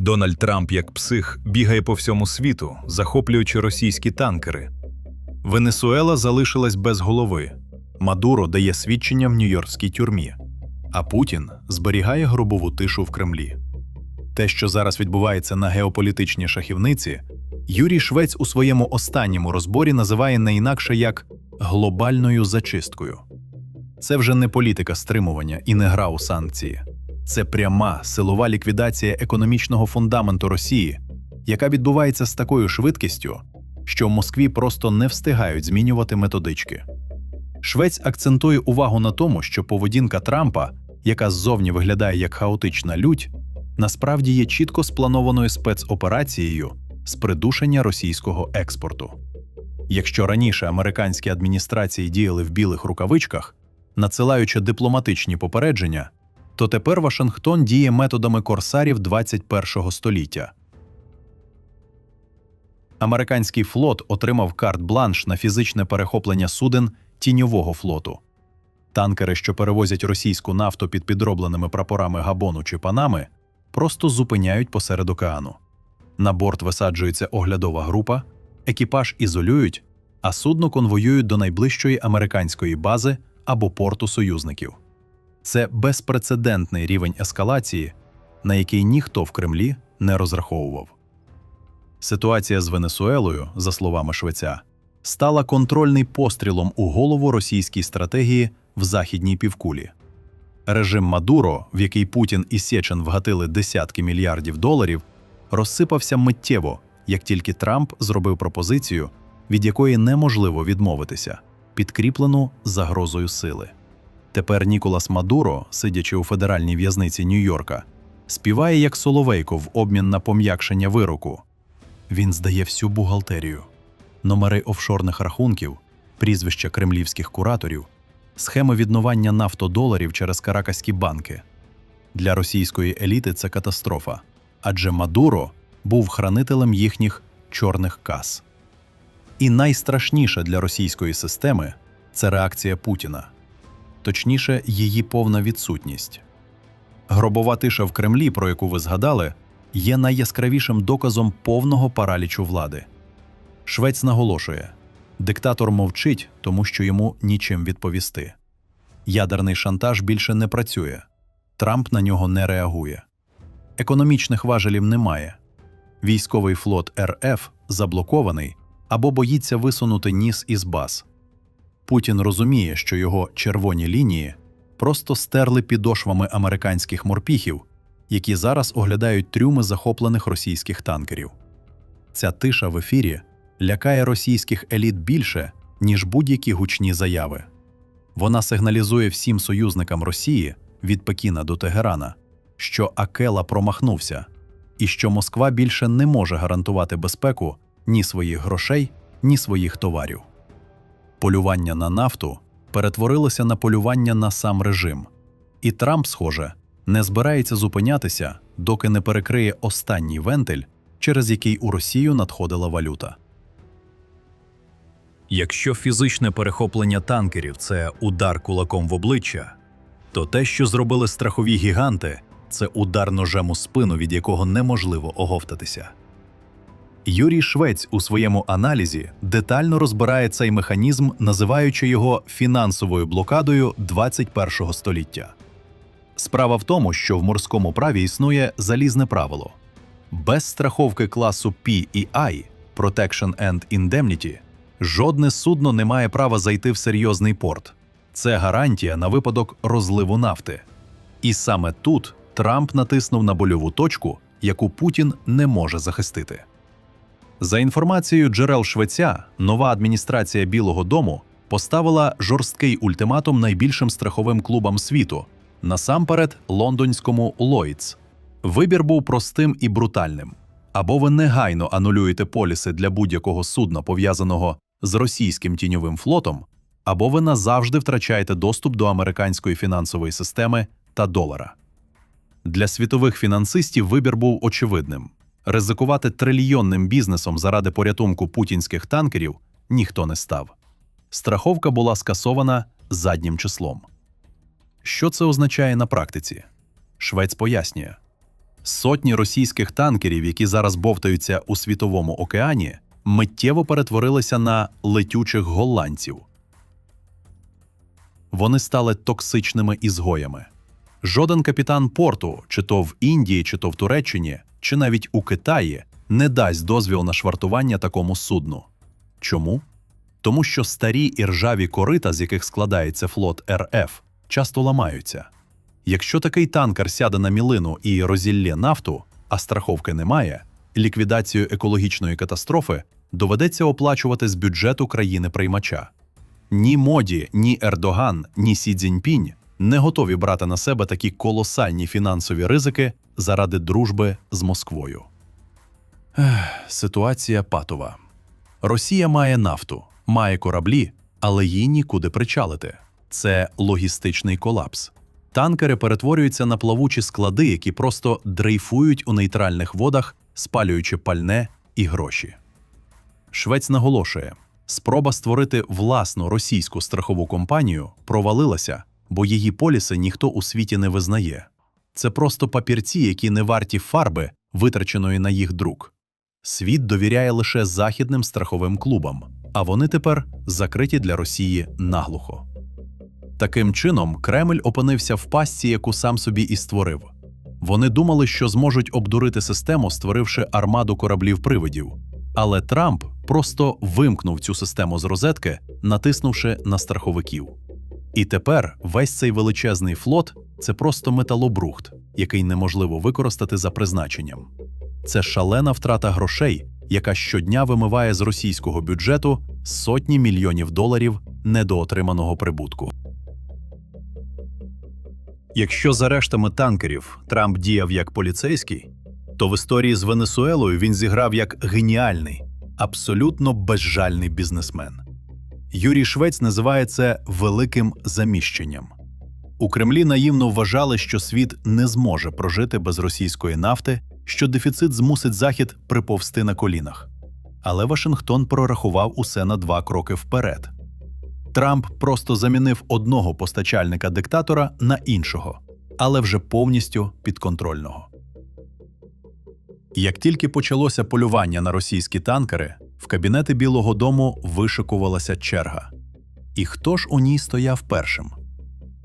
Дональд Трамп, як псих, бігає по всьому світу, захоплюючи російські танкери. Венесуела залишилась без голови. Мадуро дає свідчення в нью-йоркській тюрмі, а Путін зберігає гробову тишу в Кремлі. Те, що зараз відбувається на геополітичній шахівниці, Юрій Швець у своєму останньому розборі називає не інакше як глобальною зачисткою. Це вже не політика стримування і не гра у санкції. Це пряма силова ліквідація економічного фундаменту Росії, яка відбувається з такою швидкістю, що в Москві просто не встигають змінювати методички. Швець акцентує увагу на тому, що поведінка Трампа, яка ззовні виглядає як хаотична лють, насправді є чітко спланованою спецоперацією з придушення російського експорту. Якщо раніше американські адміністрації діяли в білих рукавичках, надсилаючи дипломатичні попередження, то тепер Вашингтон діє методами корсарів 21 століття. Американський флот отримав карт-бланш на фізичне перехоплення суден тіньового флоту. Танкери, що перевозять російську нафту під підробленими прапорами Габону чи Панами, просто зупиняють посеред океану. На борт висаджується оглядова група, екіпаж ізолюють, а судно конвоюють до найближчої американської бази або порту союзників. Це безпрецедентний рівень ескалації, на який ніхто в Кремлі не розраховував. Ситуація з Венесуелою, за словами Швеця, стала контрольний пострілом у голову російській стратегії в західній півкулі. Режим Мадуро, в який Путін і Сєчен вгатили десятки мільярдів доларів, розсипався миттєво, як тільки Трамп зробив пропозицію, від якої неможливо відмовитися, підкріплену загрозою сили. Тепер Ніколас Мадуро, сидячи у федеральній в'язниці Нью-Йорка, співає як Соловейко в обмін на пом'якшення вироку. Він здає всю бухгалтерію, номери офшорних рахунків, прізвища кремлівських кураторів, схеми відновання нафтодоларів через каракаські банки. Для російської еліти це катастрофа, адже Мадуро був хранителем їхніх чорних кас. І найстрашніше для російської системи це реакція Путіна, точніше, її повна відсутність. Гробова тиша в Кремлі, про яку ви згадали, є найяскравішим доказом повного паралічу влади. Швець наголошує: диктатор мовчить, тому що йому нічим відповісти. Ядерний шантаж більше не працює, Трамп на нього не реагує. Економічних важелів немає. Військовий флот РФ заблокований або боїться висунути ніс із баз. Путін розуміє, що його червоні лінії просто стерли підошвами американських морпіхів, які зараз оглядають трюми захоплених російських танкерів. Ця тиша в ефірі лякає російських еліт більше, ніж будь-які гучні заяви. Вона сигналізує всім союзникам Росії від Пекіна до Тегерана, що Акела промахнувся, і що Москва більше не може гарантувати безпеку ні своїх грошей, ні своїх товарів. Полювання на нафту перетворилося на полювання на сам режим, і Трамп, схоже, не збирається зупинятися, доки не перекриє останній вентиль, через який у Росію надходила валюта. Якщо фізичне перехоплення танкерів це удар кулаком в обличчя, то те, що зробили страхові гіганти, це удар ножем у спину, від якого неможливо оговтатися. Юрій Швець у своєму аналізі детально розбирає цей механізм, називаючи його фінансовою блокадою 21 століття. Справа в тому, що в морському праві існує залізне правило: без страховки класу P і I Protection and Indemnity жодне судно не має права зайти в серйозний порт. Це гарантія на випадок розливу нафти. І саме тут Трамп натиснув на больову точку, яку Путін не може захистити. За інформацією джерел Швеця, нова адміністрація Білого Дому поставила жорсткий ультиматум найбільшим страховим клубам світу, насамперед лондонському Lloyds. Вибір був простим і брутальним: або ви негайно анулюєте поліси для будь-якого судна, пов'язаного з російським тіньовим флотом, або ви назавжди втрачаєте доступ до американської фінансової системи та долара. Для світових фінансистів вибір був очевидним. Ризикувати трильйонним бізнесом заради порятунку путінських танкерів ніхто не став. Страховка була скасована заднім числом. Що це означає на практиці? Швець пояснює: Сотні російських танкерів, які зараз бовтаються у світовому океані, миттєво перетворилися на летючих голландців. Вони стали токсичними ізгоями. Жоден капітан порту, чи то в Індії, чи то в Туреччині, чи навіть у Китаї, не дасть дозвіл на швартування такому судну. Чому? Тому що старі і ржаві корита, з яких складається флот РФ, часто ламаються. Якщо такий танкер сяде на мілину і розіллє нафту, а страховки немає, ліквідацію екологічної катастрофи доведеться оплачувати з бюджету країни-приймача. Ні Моді, ні Ердоган, ні Сі Цзіньпінь не готові брати на себе такі колосальні фінансові ризики заради дружби з Москвою. Ех, ситуація патова. Росія має нафту, має кораблі, але їй нікуди причалити. Це логістичний колапс. Танкери перетворюються на плавучі склади, які просто дрейфують у нейтральних водах, спалюючи пальне і гроші. Швець наголошує: спроба створити власну російську страхову компанію провалилася, бо її поліси ніхто у світі не визнає. Це просто папірці, які не варті фарби, витраченої на їх друк. Світ довіряє лише західним страховим клубам, а вони тепер закриті для Росії наглухо. Таким чином, Кремль опинився в пастці, яку сам собі і створив. Вони думали, що зможуть обдурити систему, створивши армаду кораблів-привидів. Але Трамп просто вимкнув цю систему з розетки, натиснувши на страховиків. І тепер весь цей величезний флот це просто металобрухт, який неможливо використати за призначенням. Це шалена втрата грошей, яка щодня вимиває з російського бюджету сотні мільйонів доларів недоотриманого прибутку. Якщо за рештами танкерів Трамп діяв як поліцейський, то в історії з Венесуелою він зіграв як геніальний, абсолютно безжальний бізнесмен. Юрій Швець називає це великим заміщенням. У Кремлі наївно вважали, що світ не зможе прожити без російської нафти, що дефіцит змусить Захід приповсти на колінах. Але Вашингтон прорахував усе на два кроки вперед. Трамп просто замінив одного постачальника диктатора на іншого, але вже повністю підконтрольного. Як тільки почалося полювання на російські танкери, кабінети Білого Дому вишикувалася черга. І хто ж у ній стояв першим?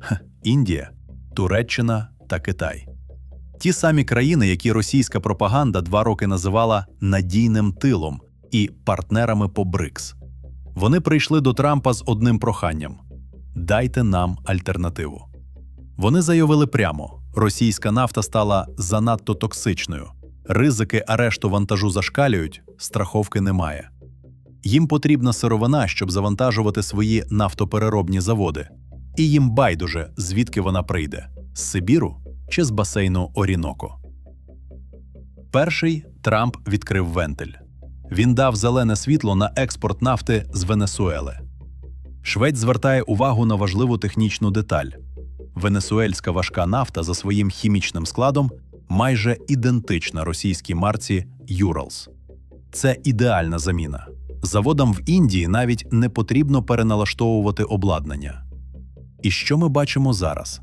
Хе, Індія, Туреччина та Китай. Ті самі країни, які російська пропаганда два роки називала надійним тилом і партнерами по БРИКС. Вони прийшли до Трампа з одним проханням: дайте нам альтернативу. Вони заявили прямо: російська нафта стала занадто токсичною, ризики арешту вантажу зашкалюють, страховки немає. Їм потрібна сировина, щоб завантажувати свої нафтопереробні заводи, і їм байдуже, звідки вона прийде з Сибіру чи з басейну Оріноко. Перший Трамп відкрив вентиль. Він дав зелене світло на експорт нафти з Венесуели. Швець звертає увагу на важливу технічну деталь: венесуельська важка нафта за своїм хімічним складом майже ідентична російській марці Юралс. Це ідеальна заміна. Заводам в Індії навіть не потрібно переналаштовувати обладнання. І що ми бачимо зараз?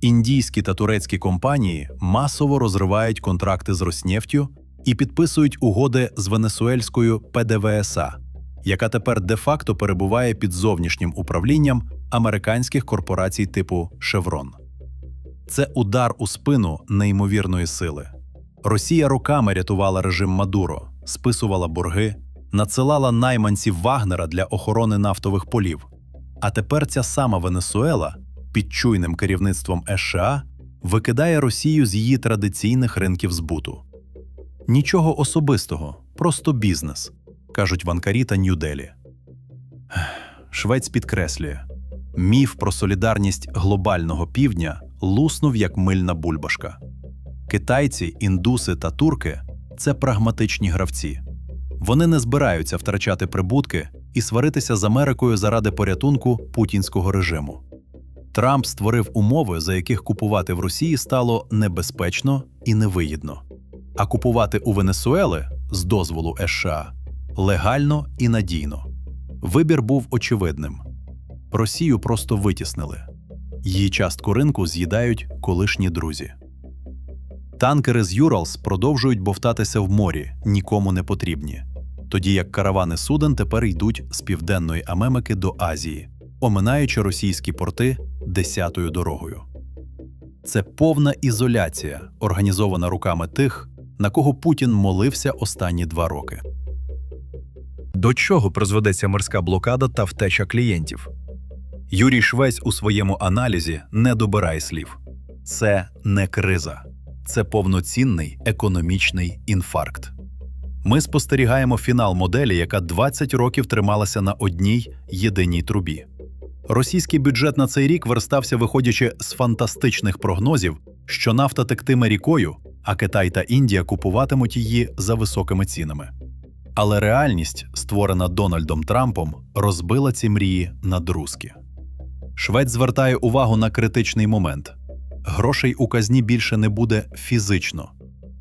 Індійські та турецькі компанії масово розривають контракти з Роснефтю і підписують угоди з венесуельською ПДВСА, яка тепер де-факто перебуває під зовнішнім управлінням американських корпорацій типу Шеврон. Це удар у спину неймовірної сили. Росія роками рятувала режим Мадуро, списувала борги, надсилала найманців Вагнера для охорони нафтових полів. А тепер ця сама Венесуела під чуйним керівництвом США викидає Росію з її традиційних ринків збуту. Нічого особистого, просто бізнес, кажуть ванкарі та Нью-Делі. Швець підкреслює міф про солідарність глобального півдня луснув як мильна бульбашка. Китайці, індуси та турки це прагматичні гравці. Вони не збираються втрачати прибутки і сваритися з Америкою заради порятунку путінського режиму. Трамп створив умови, за яких купувати в Росії стало небезпечно і невигідно, а купувати у Венесуели з дозволу США легально і надійно. Вибір був очевидним: Росію просто витіснили, її частку ринку з'їдають колишні друзі. Танкери з Юралс продовжують бовтатися в морі, нікому не потрібні. Тоді як каравани суден тепер йдуть з південної Амемики до Азії, оминаючи російські порти десятою дорогою. Це повна ізоляція, організована руками тих, на кого Путін молився останні два роки. До чого призведеться морська блокада та втеча клієнтів? Юрій Швець у своєму аналізі не добирає слів. Це не криза, це повноцінний економічний інфаркт. Ми спостерігаємо фінал моделі, яка 20 років трималася на одній єдиній трубі. Російський бюджет на цей рік верстався, виходячи з фантастичних прогнозів, що нафта тектиме рікою, а Китай та Індія купуватимуть її за високими цінами. Але реальність, створена Дональдом Трампом, розбила ці мрії на друзки. Швець звертає увагу на критичний момент. Грошей у казні більше не буде фізично.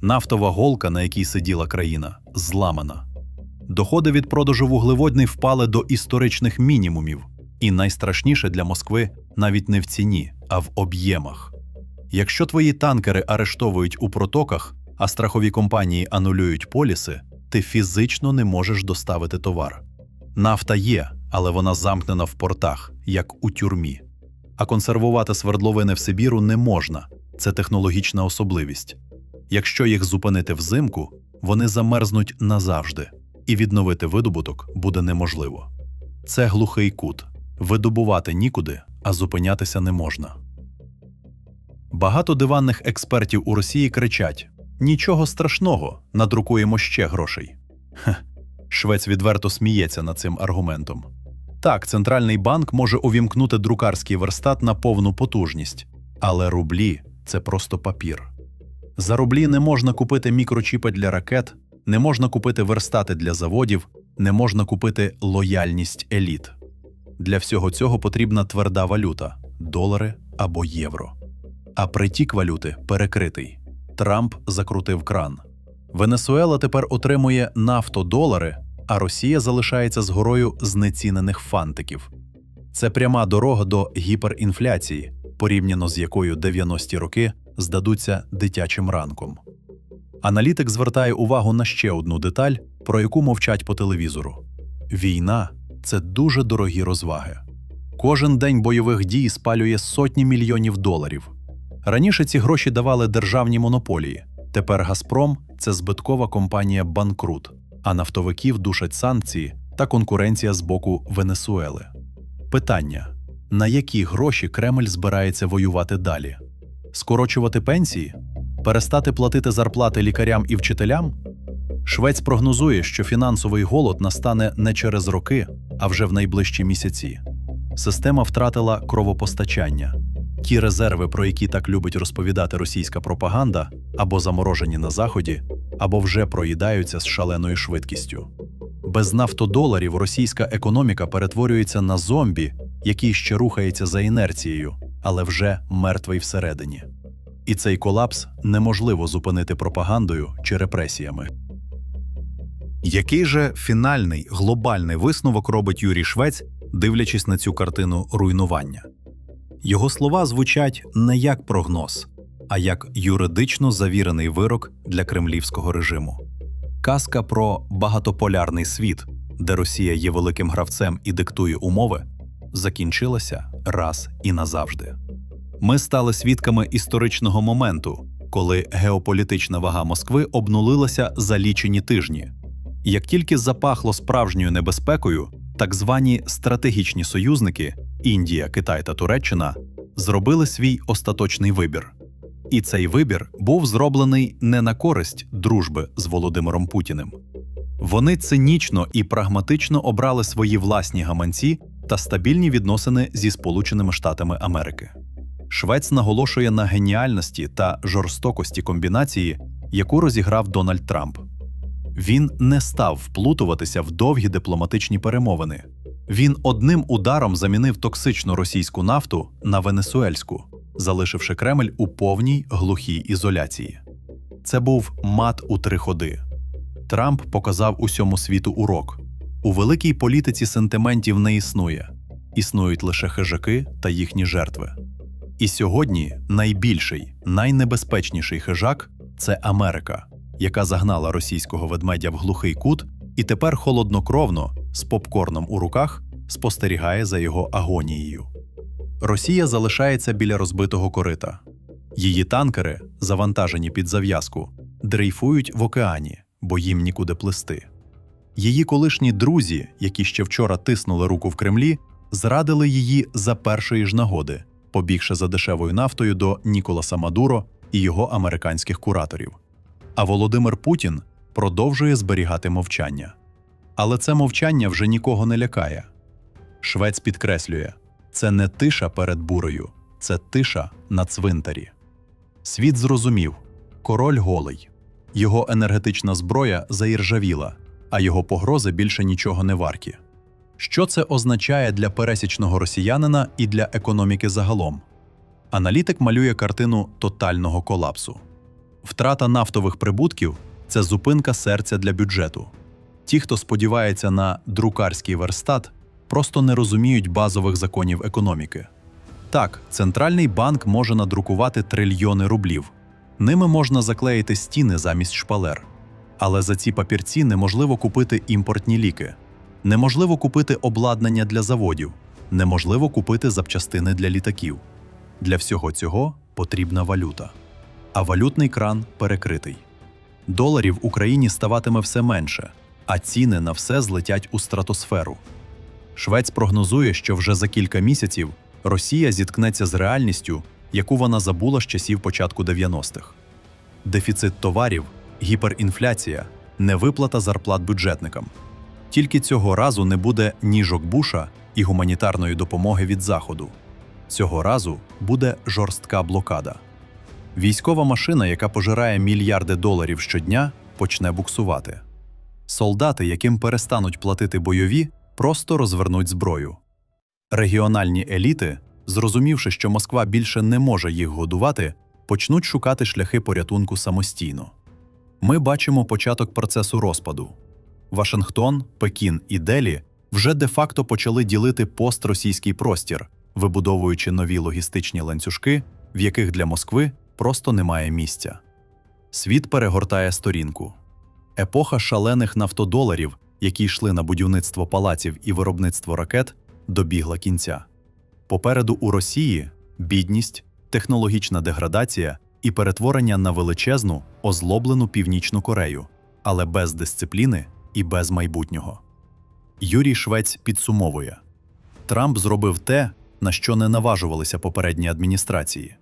Нафтова голка, на якій сиділа країна, зламана. Доходи від продажу вуглеводний впали до історичних мінімумів, і найстрашніше для Москви навіть не в ціні, а в об'ємах. Якщо твої танкери арештовують у протоках, а страхові компанії анулюють поліси, ти фізично не можеш доставити товар. Нафта є, але вона замкнена в портах, як у тюрмі. А консервувати свердловини в Сибіру не можна це технологічна особливість. Якщо їх зупинити взимку, вони замерзнуть назавжди, і відновити видобуток буде неможливо. Це глухий кут. Видобувати нікуди, а зупинятися не можна. Багато диванних експертів у Росії кричать: нічого страшного, надрукуємо ще грошей. Хе, Швець відверто сміється над цим аргументом. Так, центральний банк може увімкнути друкарський верстат на повну потужність, але рублі це просто папір. За рублі не можна купити мікрочіпи для ракет, не можна купити верстати для заводів, не можна купити лояльність еліт. Для всього цього потрібна тверда валюта долари або євро. А притік валюти перекритий. Трамп закрутив кран. Венесуела тепер отримує нафтодолари, а Росія залишається з горою знецінених фантиків. Це пряма дорога до гіперінфляції, порівняно з якою 90-ті роки здадуться дитячим ранком. Аналітик звертає увагу на ще одну деталь, про яку мовчать по телевізору: війна це дуже дорогі розваги. Кожен день бойових дій спалює сотні мільйонів доларів. Раніше ці гроші давали державні монополії. Тепер Газпром це збиткова компанія банкрут, а нафтовиків душать санкції та конкуренція з боку Венесуели. Питання: на які гроші Кремль збирається воювати далі? Скорочувати пенсії? Перестати платити зарплати лікарям і вчителям? Швець прогнозує, що фінансовий голод настане не через роки, а вже в найближчі місяці. Система втратила кровопостачання. Ті резерви, про які так любить розповідати російська пропаганда, або заморожені на заході, або вже проїдаються з шаленою швидкістю. Без нафтодоларів російська економіка перетворюється на зомбі, який ще рухається за інерцією, але вже мертвий всередині. І цей колапс неможливо зупинити пропагандою чи репресіями. Який же фінальний глобальний висновок робить Юрій Швець, дивлячись на цю картину руйнування? Його слова звучать не як прогноз, а як юридично завірений вирок для кремлівського режиму. Казка про багатополярний світ, де Росія є великим гравцем і диктує умови, закінчилася раз і назавжди. Ми стали свідками історичного моменту, коли геополітична вага Москви обнулилася за лічені тижні. Як тільки запахло справжньою небезпекою, так звані стратегічні союзники Індія, Китай та Туреччина зробили свій остаточний вибір. І цей вибір був зроблений не на користь дружби з Володимиром Путіним. Вони цинічно і прагматично обрали свої власні гаманці та стабільні відносини зі Сполученими Штатами Америки. Швець наголошує на геніальності та жорстокості комбінації, яку розіграв Дональд Трамп. Він не став вплутуватися в довгі дипломатичні перемовини. Він одним ударом замінив токсичну російську нафту на венесуельську, залишивши Кремль у повній глухій ізоляції. Це був мат у три ходи. Трамп показав усьому світу урок: у великій політиці сентиментів не існує, існують лише хижаки та їхні жертви. І сьогодні найбільший, найнебезпечніший хижак це Америка, яка загнала російського ведмедя в глухий кут і тепер холоднокровно, з попкорном у руках, спостерігає за його агонією. Росія залишається біля розбитого корита. Її танкери, завантажені під зав'язку, дрейфують в океані, бо їм нікуди плисти. Її колишні друзі, які ще вчора тиснули руку в Кремлі, зрадили її за першої ж нагоди, побігши за дешевою нафтою до Ніколаса Мадуро і його американських кураторів. А Володимир Путін продовжує зберігати мовчання. Але це мовчання вже нікого не лякає. Швець підкреслює: це не тиша перед бурею, це тиша на цвинтарі. Світ зрозумів король голий, його енергетична зброя заіржавіла, а його погрози більше нічого не варті. Що це означає для пересічного росіянина і для економіки загалом? Аналітик малює картину тотального колапсу. Втрата нафтових прибутків це зупинка серця для бюджету. Ті, хто сподівається на друкарський верстат, просто не розуміють базових законів економіки. Так, центральний банк може надрукувати трильйони рублів. Ними можна заклеїти стіни замість шпалер. Але за ці папірці неможливо купити імпортні ліки, неможливо купити обладнання для заводів, неможливо купити запчастини для літаків. Для всього цього потрібна валюта. А валютний кран перекритий. Доларів Україні ставатиме все менше, а ціни на все злетять у стратосферу. Швець прогнозує, що вже за кілька місяців Росія зіткнеться з реальністю, яку вона забула з часів початку 90-х. Дефіцит товарів, гіперінфляція, невиплата зарплат бюджетникам. Тільки цього разу не буде ніжок Буша і гуманітарної допомоги від Заходу. Цього разу буде жорстка блокада. Військова машина, яка пожирає мільярди доларів щодня, почне буксувати. Солдати, яким перестануть платити бойові, просто розвернуть зброю. Регіональні еліти, зрозумівши, що Москва більше не може їх годувати, почнуть шукати шляхи порятунку самостійно. Ми бачимо початок процесу розпаду. Вашингтон, Пекін і Делі вже де-факто почали ділити постросійський простір, вибудовуючи нові логістичні ланцюжки, в яких для Москви просто немає місця. Світ перегортає сторінку. Епоха шалених нафтодоларів, які йшли на будівництво палаців і виробництво ракет, добігла кінця. Попереду у Росії бідність, технологічна деградація і перетворення на величезну, озлоблену Північну Корею, але без дисципліни і без майбутнього. Юрій Швець підсумовує: Трамп зробив те, на що не наважувалися попередні адміністрації.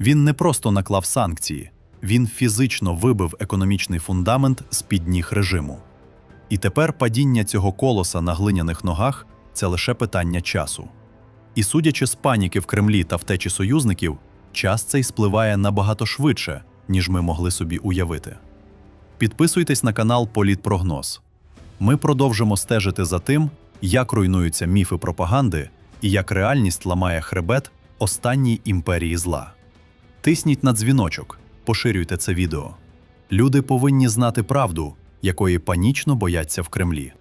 Він не просто наклав санкції, він фізично вибив економічний фундамент з під ніг режиму. І тепер падіння цього колоса на глиняних ногах це лише питання часу. І судячи з паніки в Кремлі та втечі союзників, час цей спливає набагато швидше, ніж ми могли собі уявити. Підписуйтесь на канал Політпрогноз. Ми продовжимо стежити за тим, як руйнуються міфи пропаганди і як реальність ламає хребет останній імперії зла. Тисніть на дзвіночок, поширюйте це відео. Люди повинні знати правду, якої панічно бояться в Кремлі.